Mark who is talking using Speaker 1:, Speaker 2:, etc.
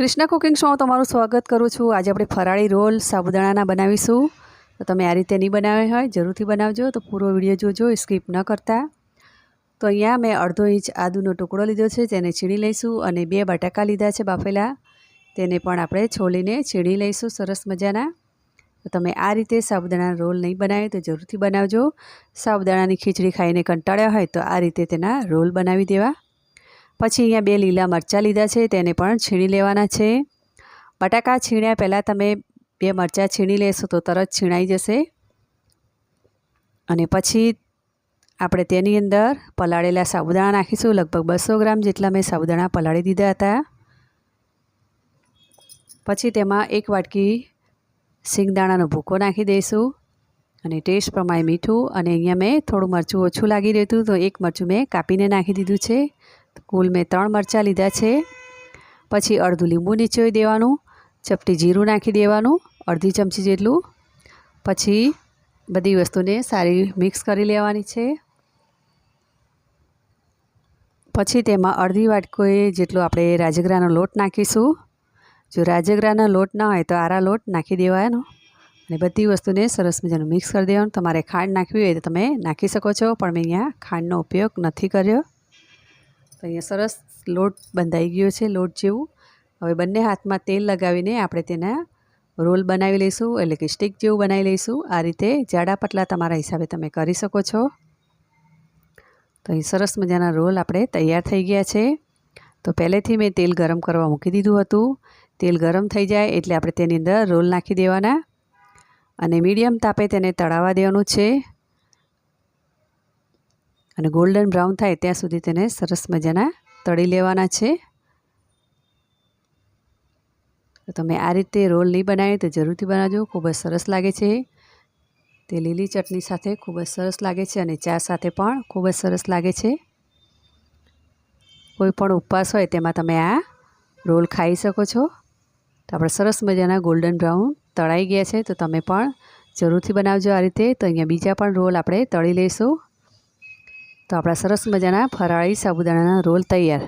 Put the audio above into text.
Speaker 1: Krishna cooking show તમારું સ્વાગત કરું છું. આજે આપણે ફરાળી રોલ સાબુદાણાના બનાવીશું. તો તમે આ રીતે નહીં બનાવ્યા હોય, જરૂરથી બનાવજો. તો પૂરો વીડિયો જોજો, સ્કીપ ન કરતા. તો અહીંયા મેં અડધો ઇંચ આદુનો ટુકડો લીધો છે તેને છીણી લઈશું અને બે બટાકા લીધા છે બાફેલા. તેને પણ આપણે છોલીને છીણી લઈશું સરસ મજાના. તો તમે આ રીતે સાબુદાણા રોલ નહીં બનાવે તો જરૂરથી બનાવજો. સાબુદાણાની ખીચડી ખાઈને કંટાળ્યા હોય તો આ રીતે તેના રોલ બનાવી દેવા. પછી અહીંયા બે લીલા મરચાં લીધા છે, તેને પણ છીણી લેવાના છે. બટાકા છીણ્યા પહેલાં તમે બે મરચાં છીણી લેશો તો તરત છીણાઈ જશે. અને પછી આપણે તેની અંદર પલાળેલા સાબુદાણા નાખીશું. લગભગ બસો ગ્રામ જેટલા મેં સાબુદાણા પલાળી દીધા હતા. પછી તેમાં એક વાટકી સિંગદાણાનો ભૂકો નાખી દઈશું અને ટેસ્ટ પ્રમાણે મીઠું અને અહીંયા મેં થોડું મરચું ઓછું લાગી રહેતું તો એક મરચું મેં કાપીને નાખી દીધું છે. કુલ મેં ત્રણ મરચાં લીધા છે. પછી અડધું લીંબુ નીચોઈ દેવાનું, ચપટી જીરું નાખી દેવાનું, અડધી ચમચી જેટલું. પછી બધી વસ્તુને સારી મિક્સ કરી લેવાની છે. પછી તેમાં અડધી વાટકોએ જેટલો આપણે રાજગરાનો લોટ નાખીશું. જો રાજગરાનો લોટ ના હોય તો આરા લોટ નાખી દેવાનો. અને બધી વસ્તુને સરસ મજાનું મિક્સ કરી દેવાનું. તમારે ખાંડ નાખવી હોય તો તમે નાખી શકો છો, પણ મેં અહીંયા ખાંડનો ઉપયોગ નથી કર્યો. તો અહીંયા સરસ લોટ બંધાઈ ગયો છે, લોટ જેવું. હવે બંને હાથમાં તેલ લગાવીને આપણે તેના રોલ બનાવી લઈશું, એટલે કે સ્ટીક જેવું બનાવી લઈશું. આ રીતે જાડા પતલા તમારા હિસાબે તમે કરી શકો છો. તો અહીં સરસ મજાના રોલ આપણે તૈયાર થઈ ગયા છે. તો પહેલેથી મેં તેલ ગરમ કરવા મૂકી દીધું હતું. તેલ ગરમ થઈ જાય એટલે આપણે તેની અંદર રોલ નાખી દેવાના. અને મીડિયમ તાપે તેને તળાવવા દેવાનું છે. અને ગોલ્ડન બ્રાઉન થાય ત્યાં સુધી તેને સરસ મજાના તળી લેવાના છે. તો તમે આ રીતે રોલ નહીં બનાવે તો જરૂરથી બનાવજો. ખૂબ જ સરસ લાગે છે. તે લીલી ચટણી સાથે ખૂબ જ સરસ લાગે છે અને ચા સાથે પણ ખૂબ જ સરસ લાગે છે. કોઈ પણ ઉપવાસ હોય તેમાં તમે આ રોલ ખાઈ શકો છો. તો આપણે સરસ મજાના ગોલ્ડન બ્રાઉન તળાઈ ગયા છે. તો તમે પણ જરૂરથી બનાવજો આ રીતે. તો અહીંયા બીજા પણ રોલ આપણે તળી લઈશું. તો આપણા સરસ મજાના ફરાળી સાબુદાણાના રોલ તૈયાર.